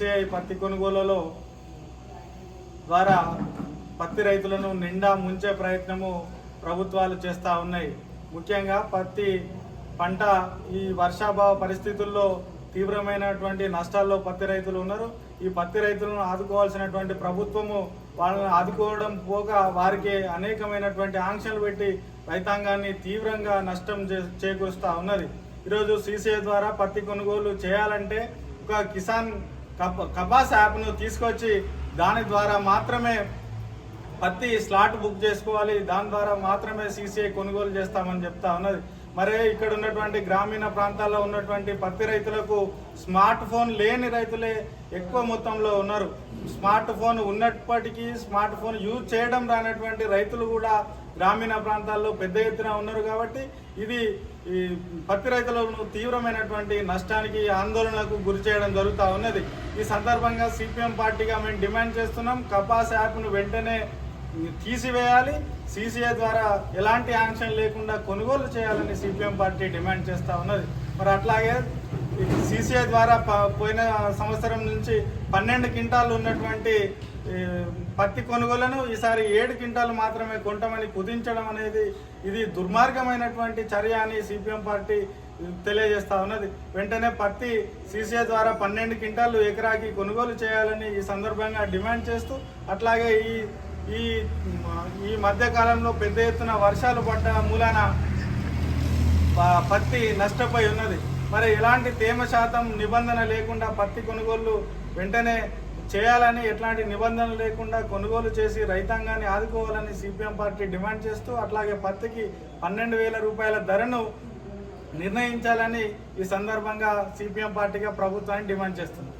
CI పత్తి కొనుగోలులో ద్వారా పత్తి రైతులను నిండా ముంచే ప్రయత్నము ప్రభుత్వాలు చేస్తూ ఉన్నాయి. ముఖ్యంగా పత్తి పంట ఈ వర్షాభావ పరిస్థితుల్లో తీవ్రమైనటువంటి నష్టాల్లో పత్తి రైతులు ఉన్నారు. ఈ పత్తి రైతులను ఆదుకోవాల్సినటువంటి ప్రభుత్వము వాళ్ళని ఆదుకోవడం పోక వారికి అనేకమైనటువంటి ఆంక్షలు పెట్టి రైతాంగాన్ని తీవ్రంగా నష్టం చే చేకూరుస్తూ ఉన్నది. ఈరోజు సీసీఐ ద్వారా పత్తి కొనుగోలు చేయాలంటే ఒక కిసాన్ కప కపాస్ యాప్ను తీసుకొచ్చి దాని ద్వారా మాత్రమే పత్తి స్లాట్ బుక్ చేసుకోవాలి. దాని ద్వారా మాత్రమే సీసీఐ కొనుగోలు చేస్తామని చెప్తా ఉన్నది. మరి ఇక్కడ ఉన్నటువంటి గ్రామీణ ప్రాంతాల్లో ఉన్నటువంటి పత్తి రైతులకు స్మార్ట్ ఫోన్ లేని రైతులే ఎక్కువ మొత్తంలో ఉన్నారు. స్మార్ట్ ఫోన్ ఉన్నప్పటికీ స్మార్ట్ ఫోన్ యూజ్ చేయడం రానటువంటి రైతులు కూడా గ్రామీణ ప్రాంతాల్లో పెద్ద ఎత్తున ఉన్నారు కాబట్టి ఇది ఈ పత్తి రైతులను తీవ్రమైనటువంటి నష్టానికి ఆందోళనకు గురి చేయడం జరుగుతూ ఉన్నది. ఈ సందర్భంగా సిపిఎం పార్టీగా మేము డిమాండ్ చేస్తున్నాం. కపాస్ యాప్ను వెంటనే తీసివేయాలి. సీసీఐ ద్వారా ఎలాంటి యాక్షన్ లేకుండా కొనుగోలు చేయాలని సిపిఎం పార్టీ డిమాండ్ చేస్తూ ఉన్నది. మరి అట్లాగే సీసీఐ ద్వారా పోయిన సంవత్సరం నుంచి పన్నెండు క్వింటాలు ఉన్నటువంటి పత్తి కొనుగోలను ఈసారి ఏడు క్వింటాలు మాత్రమే కొంటామని కుదించడం అనేది ఇది దుర్మార్గమైనటువంటి చర్య అని సిపిఎం పార్టీ తెలియజేస్తా ఉన్నది. వెంటనే పత్తి సీసీఐ ద్వారా పన్నెండు క్వింటాలు ఎకరాకి కొనుగోలు చేయాలని ఈ సందర్భంగా డిమాండ్ చేస్తూ అట్లాగే ఈ ఈ ఈ మధ్యకాలంలో పెద్ద ఎత్తున వర్షాలు పడ్డ మూలాన ప- పత్తి నష్టపోయి ఉన్నది. మరి ఎలాంటి తేమ శాతం నిబంధన లేకుండా పత్తి కొనుగోలు వెంటనే చేయాలని ఎట్లాంటి నిబంధనలు లేకుండా కొనుగోలు చేసి రైతాంగాన్ని ఆదుకోవాలని సిపిఎం పార్టీ డిమాండ్ చేస్తూ అట్లాగే పత్తికి పన్నెండు వేల రూపాయల ధరను నిర్ణయించాలని ఈ సందర్భంగా సిపిఎం పార్టీగా ప్రభుత్వాన్ని డిమాండ్ చేస్తుంది